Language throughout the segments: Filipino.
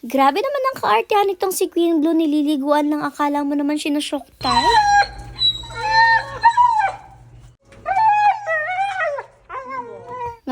Grabe naman ang kaartihan nitong si Queen Blue. Nililiguan lang. Akala mo naman sinushock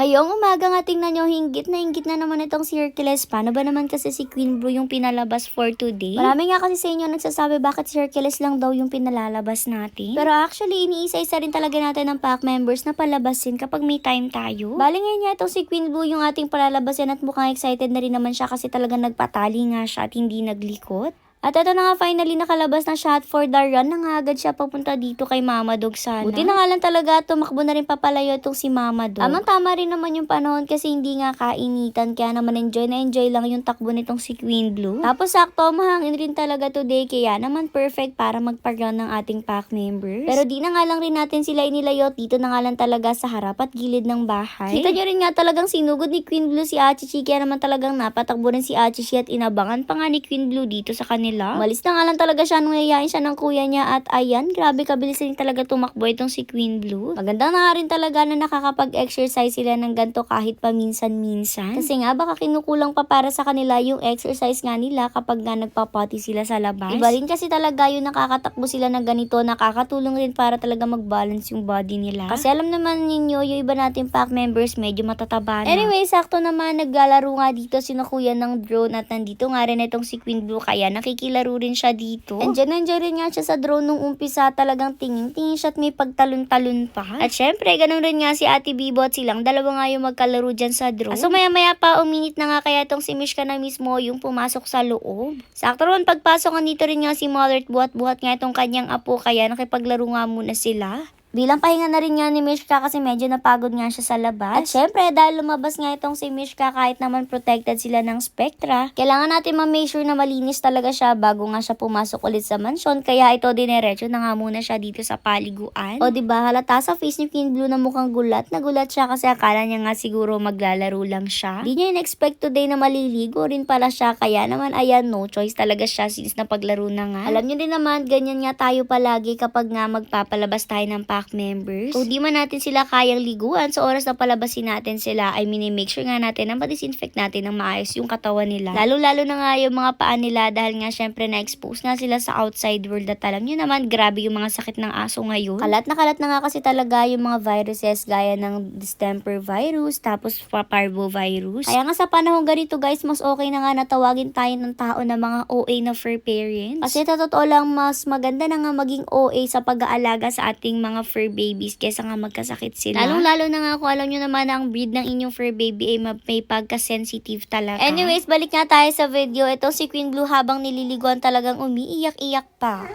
Ngayong umaga nga tingnan nyo, hinggit na hinggit na naman itong si Hercules. Paano ba naman kasi si Queen Blue yung pinalabas for today? Marami nga kasi sa inyo nagsasabi bakit si Hercules lang daw yung pinalalabas natin. Pero actually, iniisa-isa rin talaga natin ng pack members na palabasin kapag may time tayo. Bali ngayon nga itong si Queen Blue yung ating palalabasin at mukhang excited na rin naman siya kasi talaga nagpatali nga siya at hindi naglikot. At ito na nga finally nakalabas na at for the run na nga agad siya papunta dito kay Mama Dog sana. Buti na nga lang talaga tumakbo na rin papalayo itong si Mama Dog. Amang tama rin naman yung panahon kasi hindi nga kainitan kaya naman enjoy na enjoy lang yung takbo nitong si Queen Blue. Tapos sakto mahangin rin talaga today kaya naman perfect para magpag-run ng ating pack members. Pero di na nga lang rin natin sila inilayot dito na nga lang talaga sa harap at gilid ng bahay. Kita nyo rin nga talagang sinugod ni Queen Blue si Achichi kaya naman talagang napatakbo rin si Achichi at inabangan pa nga ni Queen Blue dito sa kanila. Malis na nga lang talaga siya nung yayain siya ng kuya niya at ayan, grabe kabilis rin talaga tumakbo itong si Queen Blue. Maganda na nga rin talaga na nakakapag-exercise sila ng ganto kahit paminsan-minsan. Kasi nga baka kinukulang pa para sa kanila yung exercise nga nila kapag nga nagpapati sila sa labas. Iba rin kasi talaga yung nakakatakbo sila ng ganito, nakakatulong rin para talaga mag-balance yung body nila. Kasi alam naman ninyo, yung iba natin pack members medyo matataba na. Anyway, sakto naman naglalaro nga dito si kuya ng drone at nandito nga rin itong si Queen Blue kaya nakikilaro rin siya dito. And dyan nandiyan rin nga siya sa drone nung umpisa talagang tingin-tingin siya at may pagtalon-talon pa. At syempre, ganun rin nga si Ate Bibo at silang dalawa nga yung magkalaro dyan sa drone. So maya maya pa, uminit na nga kaya itong si Mishka na mismo yung pumasok sa loob. Sakto ron pagpasok nga nito rin nga si Mother at buhat-buhat nga itong kanyang apo kaya nakipaglaro nga muna sila. Bilang pahinga na rin nga ni Mishka kasi medyo napagod nga siya sa labas. At syempre, dahil lumabas nga itong si Mishka kahit naman protected sila ng Spectra, kailangan natin ma-make sure na malinis talaga siya bago nga siya pumasok ulit sa mansyon. Kaya ito dinerecho na nga muna siya dito sa paliguan. O ba halata sa face ni Queen Blue na mukhang gulat. Nagulat siya kasi akala niya nga siguro maglalaro lang siya. Di niya in-expect today na maliligo rin pala siya. Kaya naman ayan, no choice talaga siya since napaglaro na nga. Alam niyo din naman, ganyan nga tayo palagi kapag nga magpapalabas tayo ng pack members. Kung di man natin sila kayang liguan, sa oras na palabasin natin sila, ay mini-make sure nga natin na ma-disinfect natin ng maayos yung katawan nila. Lalo-lalo na nga yung mga paa nila dahil nga syempre na-expose nga sila sa outside world at alam nyo naman, grabe yung mga sakit ng aso ngayon. Kalat na kalat na nga kasi talaga yung mga viruses gaya ng distemper virus, tapos pa- parvovirus. Kaya nga sa panahon ganito guys, mas okay na nga natawagin tayo ng tao na mga OA na fur parents. Kasi totoo lang, mas maganda na nga maging OA sa pag-aalaga sa ating mga fur babies kesa nga magkasakit sila. Lalong-lalo na nga kung alam nyo naman na ang breed ng inyong fur baby ay ma- may pagka-sensitive talaga. Anyways, balik nga tayo sa video. Ito si Queen Blue habang nililiguan talagang umiiyak-iyak pa.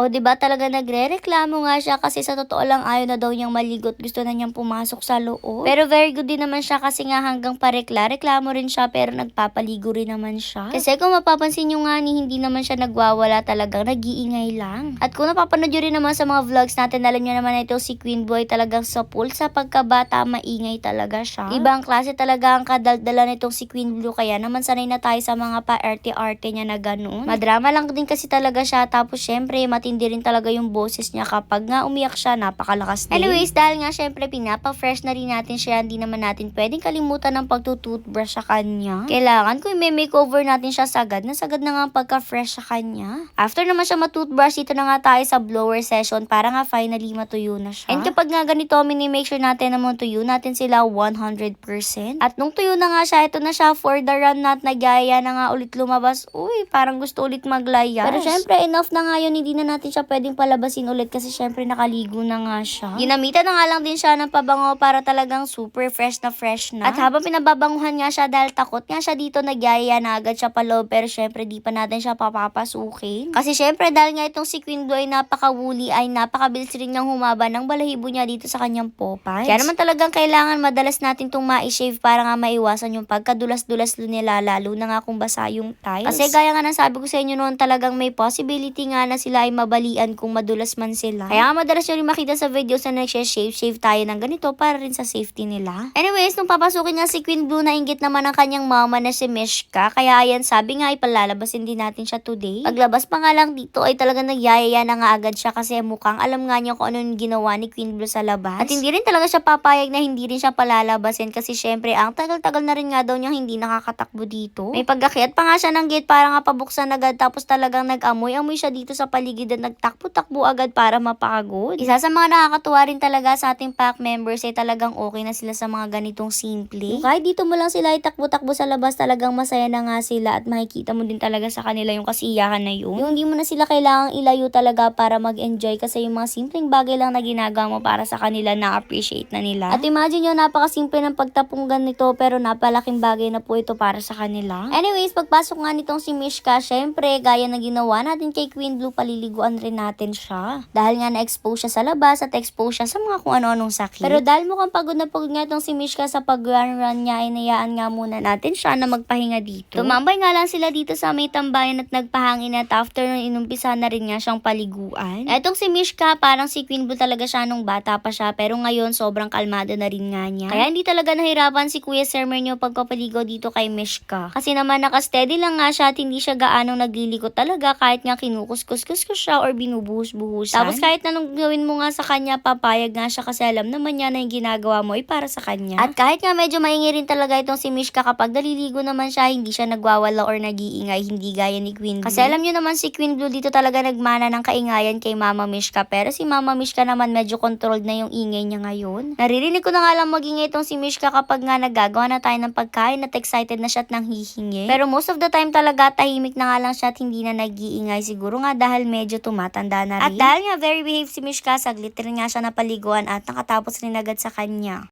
O, ba talaga nagre-reklamo nga siya kasi sa totoo lang ayaw na daw niyang maligot. Gusto na niyang pumasok sa loob. Pero very good din naman siya kasi nga hanggang parekla, reklamo rin siya pero nagpapaligo rin naman siya. Kasi kung mapapansin niyo nga ni hindi naman siya nagwawala talagang nag-iingay lang. At kung napapanood niyo rin naman sa mga vlogs natin, alam niyo naman na ito si Queen Boy talagang sa pool. Sa pagkabata, maingay talaga siya. Ibang klase talaga ang kadaldala nitong si Queen Blue kaya naman sanay na tayo sa mga pa-arte-arte niya na ganun. Madrama lang din kasi talaga siya tapos syempre matindi rin talaga yung boses niya kapag nga umiyak siya napakalakas din. Anyways, dahil nga syempre pinapa-fresh na rin natin siya hindi naman natin pwedeng kalimutan ng pagtutoothbrush sa kanya. Kailangan kung may makeover natin siya sagad na sagad na nga ang pagka-fresh sa kanya. After naman siya matoothbrush dito na nga tayo sa blower session para nga finally matuyo na siya. And kapag nga ganito, mini-make sure natin na matuyo natin sila 100%. At nung tuyo na nga siya, ito na siya for the run na at nagyaya na nga ulit lumabas. Uy, parang gusto ulit maglayas. Pero syempre, enough na nga yun, hindi na natin siya pwedeng palabasin ulit kasi syempre nakaligo na nga siya. Ginamitan na nga lang din siya ng pabango para talagang super fresh na fresh na. At habang pinababanguhan nga siya dahil takot nga siya dito, nagyaya na agad siya paloob pero syempre di pa natin siya papapasukin. Kasi syempre dahil nga itong si Queen Blue ay napaka-woolly ay napakabilis rin niyang humaba ng balahibo niya dito sa kanyang popeyes. Kaya naman talagang kailangan madalas natin itong ma-shave para nga maiwasan yung pagkadulas-dulas nila lalo na nga kung basa yung tiles. Kasi gaya nga ng sabi ko sa inyo noon talagang may possibility nga na sila ay mabalian kung madulas man sila. Kaya madalas nyo rin makita sa videos na nagsha-shave, shave tayo ng ganito para rin sa safety nila. Anyways, nung papasukin nga si Queen Blue, nainggit naman ang kanyang mama na si Mishka. Kaya ayan, sabi nga ipalalabasin din natin siya today. Paglabas pa nga lang dito ay talaga nagyayaya na nga agad siya kasi mukhang alam nga niya kung ano yung ginawa ni Queen Blue sa labas. At hindi rin talaga siya papayag na hindi rin siya palalabasin kasi syempre ang tagal-tagal na rin nga daw niya hindi nakakatakbo dito. May pagakyat pa nga siya ng gate para nga pabuksan agad tapos talagang nag-amoy-amoy siya dito sa paligid at nagtakbo-takbo agad para mapagod. Isa sa mga nakakatuwa rin talaga sa ating pack members ay talagang okay na sila sa mga ganitong simple. Kung kahit dito mo lang sila itakbo-takbo sa labas talagang masaya na nga sila at makikita mo din talaga sa kanila yung kasiyahan na yun. Yung hindi mo na sila kailangang ilayo talaga para mag-enjoy kasi yung mga simpleng bagay lang na ginagawa mo para sa kanila na-appreciate na nila. At imagine nyo, napakasimple ng pagtapong ganito pero napalaking bagay na po ito para sa kanila. Anyways, pagpasok nga nitong si Mishka, syempre, gaya na ginawa natin kay Queen Blue, paliliguan rin natin siya. Dahil nga na-expose siya sa labas at expose siya sa mga kung ano-anong sakit. Pero dahil mukhang pagod na pagod nga itong si Mishka sa pag-run-run niya, ay nayaan nga muna natin siya na magpahinga dito. Tumambay nga lang sila dito sa may tambayan at nagpahangin at after nun inumpisa na rin nga siyang paliguan. Etong si Mishka, parang si Queen Blue talaga siya nung bata pa siya pero ngayon sobrang kalmado na rin nga niya. Kaya hindi talaga nahirapan si Kuya Sermenyo pagpapaligo dito kay Mishka. Kasi naman nakasteady lang nga siya at hindi siya gaanong nagliliko talaga kahit nga kinukuskus-kus ko siya or binubuhus-buhusan. Tapos kahit anong gawin mo nga sa kanya, papayag nga siya kasi alam naman niya na yung ginagawa mo ay para sa kanya. At kahit nga medyo maingi rin talaga itong si Mishka kapag naliligo naman siya, hindi siya nagwawala or nag-iingay, hindi gaya ni Queen Blue. Kasi alam niyo naman si Queen Blue dito talaga nagmana ng kaingayan kay Mama Mishka. Pero si Mama Mishka naman medyo controlled na yung ingay niya ngayon. Naririnig ko na nga lang magingay itong si Mishka kapag nga nagagawa na tayo ng pagkain at excited na siya at nang hihingi. Pero most of the time talaga tahimik na nga lang siya at hindi na nag-iingay. Siguro nga dahil medyo tumatanda na rin. At dahil nga very behave si Mishka, saglit rin nga siya napaliguan at nakatapos rin agad sa kanya.